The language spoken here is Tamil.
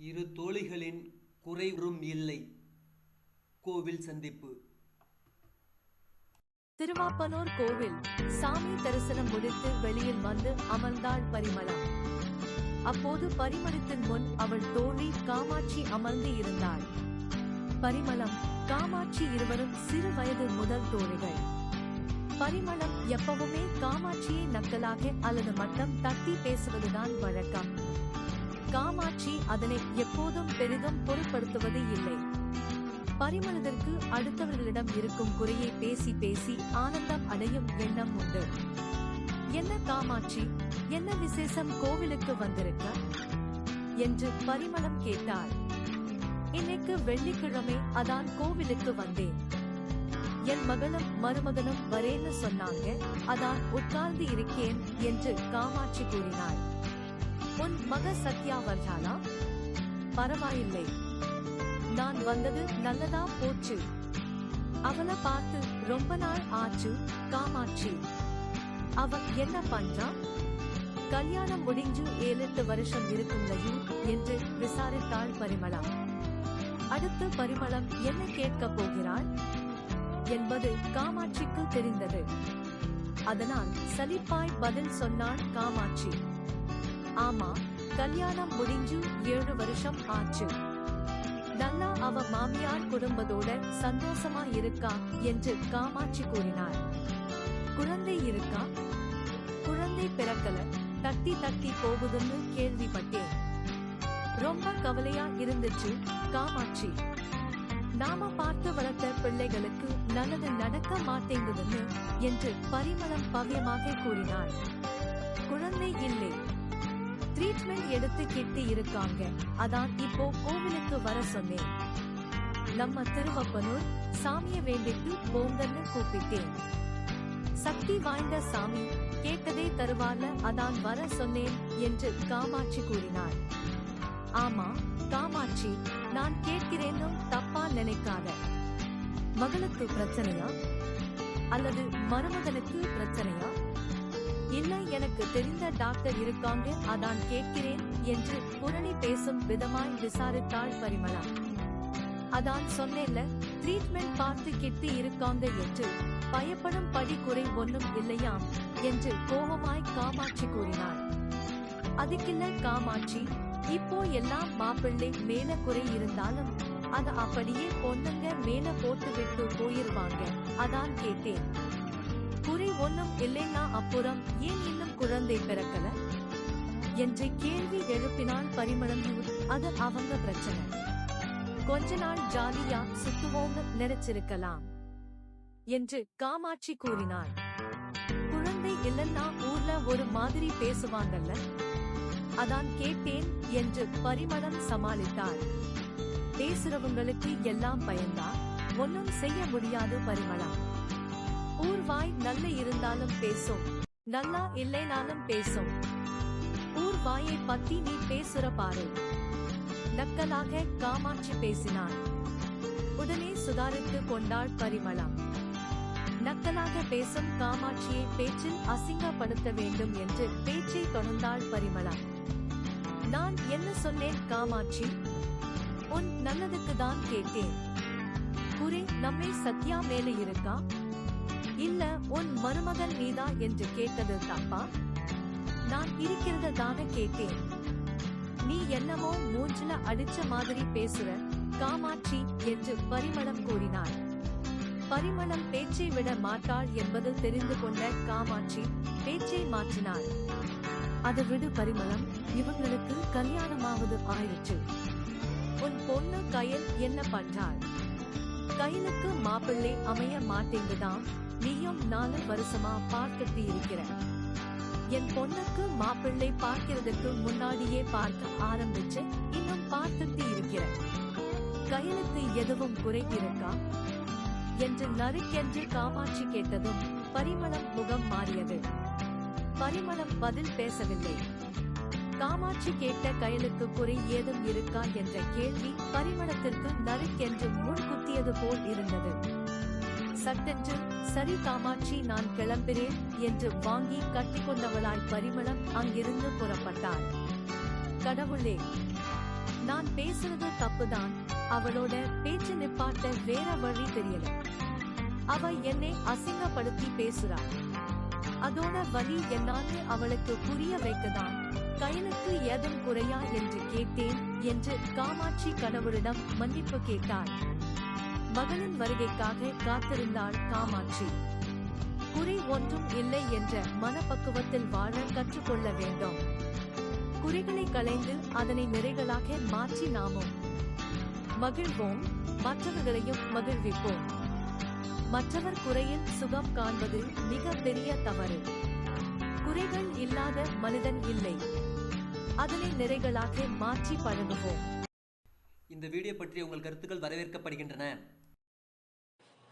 இரு தோழிகளின் குறைவும் இல்லை. கோவில் சந்திப்பு. திருவாப்பனூர் கோவில் சாமி தரிசனம் முடித்து வெளியில் வந்து அமர்ந்தாள் பரிமளம் அப்போது பரிமளத்தின் முன் அவள் தோழி காமாட்சி அமர்ந்து இருந்தாள். பரிமளம் காமாட்சி இருவரும் சிறு வயது முதல் தோழிகள். பரிமளம் எப்பவுமே காமாட்சியை நக்கலாக அல்லது மட்டம் தட்டி பேசுவதுதான் வழக்கம். காமாட்சி அதனை எப்போதும் பெரிதும் பொருட்படுத்துவது இல்லை. பரிமளத்திற்கு அடுத்தவர்களிடம் இருக்கும் குறையை பேசி பேசி ஆனந்தம் அடையும் எண்ணம் உண்டு. என்ன காமாட்சி என்ன விசேஷம் கோவிலுக்கு வந்திருக்க என்று பரிமளம் கேட்டாள் இன்னைக்கு வெள்ளிக்கிழமை அதான் கோவிலுக்கு வந்தேன். என் மகளும் மருமகனும் வரேன்னு சொன்னாங்க அதான் உட்கார்ந்து இருக்கேன் என்று காமாட்சி கூறினாள் உன் மக சத்யா வர்றாளா பரவாயில்லை. நான் வந்தது நல்லதா போச்சு. அவளை பார்த்து ரொம்ப நாள் ஆச்சு காமாட்சி. அவ என்ன பண்றா? கல்யாணம் முடிஞ்சு ஏழெட்டு வருஷம் இருக்குங்களையும் என்று விசாரித்தாள் பரிமளம் அடுத்து பரிமளம் என்ன கேட்கப் போகிறாள்? என்பது காமாட்சிக்கு தெரிந்தது. அதனால் சலிப்பாய் பதில் சொன்னாள் காமாட்சி. ஆமா கல்யாணம் முடிஞ்சு ஏழு வருஷம் ஆச்சு. நல்லா அவ மாமியார் குடும்பத்தோட சந்தோஷமா இருக்கா என்று காமாட்சி கூறினார். குழந்தை இருக்கா? குழந்தை பிறக்கல தட்டி தட்டி போகுதுன்னு கேள்விப்பட்டேன். ரொம்ப கவலையா இருந்துச்சு காமாட்சி. நாம பார்த்து வளர்த்த பிள்ளைகளுக்கு நல்லது நடக்க மாட்டேங்குதுன்னு என்று பரிமளம் பவ்யமாக கூறினார். குழந்தை இல்லை ட்ரீட்மெண்ட் எடுத்து கிட்டி இருக்காங்க. அதான் இப்போ கோவிலுக்கு வர சொன்னேன். நம்ம திருவப்பனூர் சாமிய வேண்டிட்டு போங்கன்னு கூப்பிட்டேன். சக்தி வாய்ந்த சாமி கேட்டதே தருவார்ல அதான் வர சொன்னேன் என்று காமாட்சி கூறினார். ஆமா காமாட்சி நான் கேட்கிறேனும் தப்பா நினைக்காத. மகளுக்கு பிரச்சனையா? அல்லது மருமகனுக்கு பிரச்சனையா? இல்ல எனக்கு தெரிந்த டாக்டர் இருக்காங்க அதான் கேட்கிறேன் என்று புரணி பேசும் விதமாய் விசாரித்தாள் பரிமளா. அதான் சொன்னேன்ல ட்ரீட்மெண்ட் பார்த்து கிட்டி இருக்காங்க என்று பயப்படும் படி குறை ஒன்றும் இல்லையாம் என்று கோபமாய் காமாட்சி கூறினாள். அதுக்கில்ல காமாட்சி இப்போ எல்லாம் மாப்பிள்ளை மேல குறை இருந்தாலும் அத அப்படியே பொண்ணுங்க மேல போட்டு விட்டு போயிருவாங்க அதான் கேட்டேன். குறி ஒன்னும் இல்லைன்னா அப்புறம் ஏன் இன்னும் குழந்தை பிறக்கல? என்று கேள்வி எழுப்பினான் பரிமளம் அது அவங்க பிரச்சனை. கொஞ்ச நாள் ஜாலியா சுத்துவோம்னு நினைச்சிருக்கலாம் என்று காமாட்சி கூறினாள். குழந்தை இல்லைன்னா ஊர்ல ஒரு மாதிரி பேசுவாங்கல்ல? அதான் கேட்டேன் என்று பரிமளம் சமாளித்தாள். பேசுறவங்களுக்கு எல்லாம் பயந்தா ஒன்னும் செய்ய முடியாது பரிமளம். ஊர் வாய் நல்ல இருந்தாலும் பேசும். நல்லா இல்லைனாலும் பேசும். ஊர்வாயை பத்தி நீ பேசுற பாரு. நக்கலாக காமாட்சி பேசினாள் உடனே சுதாரித்து கொண்டாள் பரிமளம் நக்கலாக பேசும் காமாட்சியை பேச்சில் அசிங்கப்படுத்த வேண்டும் என்று பேச்சை தொடர்ந்தாள் பரிமளா. நான் என்ன சொன்னேன் காமாட்சி? உன் நல்லதுக்கு தான் கேட்டேன். குறை நம்மை சத்யா மேல இருக்கா? இல்ல உன் மருமகன் நீதா என்று கேட்டது தப்பா? நான் இருக்கிறத தானே கேட்டேன். நீ என்னமோ மூஞ்சில அடிச்ச மாதிரி பேசுற காமாட்சி என்று பரிமளம் கூறினார் பரிமளம் பேச்சை விட மாட்டாள் என்பது தெரிந்து கொண்ட காமாட்சி பேச்சை மாற்றினாள். அதை விடு பரிமளம் இவங்களுக்கு கல்யாணமாவது ஆயிடுச்சு. உன் பொண்ணு கயல் என்ன பண்றாள்? கயலுக்கு மாப்பிள்ளை அமைய மாட்டேங்குதான் நீயும் நாலு வருஷமா பார்த்துட்டு இருக்கிற என் பொண்ணுக்கு மாப்பிள்ளை பார்க்கிறதுக்கு முன்னாடியே பார்க்க ஆரம்பிச்சு இன்னும் பார்த்துட்டு இருக்கிற கயலுக்கு எதுவும் குறை இருக்கா என்று நறுக்கென்று காமாட்சி கேட்டதும் பரிமளம் முகம் மாறியது. பரிமளம் பதில் பேசவில்லை. காமாட்சி கேட்ட கயலுக்கு குறை ஏதும் இருக்கா என்ற கேள்வி பரிமளத்திற்கு நறுக்கென்று முன்குத்தியது போல் இருந்தது. சட்டென்று சரி காமாட்சி நான் கிளம்புகிறேன் என்று வாங்கி கட்டிக்கொண்டவளாய் பரிமளம் அங்கிருந்து புறப்பட்டாள். கடவுளே நான் பேசுறது தப்புதான். அவளோட பேச்சு நிப்பாட்ட வேற வழி தெரியல. அவ என்னை அசிங்கப்படுத்தி பேசுறா. அதோட வழி என்னான்னு அவளுக்கு புரிய வைக்கதான். கையனுக்கு ஏதும் குறையா என்று கேட்டேன் என்று காமாட்சி கடவுளிடம் மன்னிப்பு கேட்டாள். மகளின் வருகைக்காக காத்திருந்தாள் காமாட்சி. குறை ஒன்றும் இல்லை என்ற மனப்பக்குவத்தில் வாழ கற்றுக்கொள்ள வேண்டும். குறைகளை களைந்து அதனை நிறைகளாக மாற்றி நாமும். மகிழ்வோம் மற்றவர்களையும் மகிழ்விப்போம். மற்றவர் குறையில் சுகம் காண்பது மிக பெரிய தவறு. குறைகள் இல்லாத மனிதன் இல்லை. அதனை நிறைகளாக மாற்றி பழகுவோம். இந்த வீடியோ பற்றி உங்கள் கருத்துக்கள் வரவேற்கப்படுகின்றன.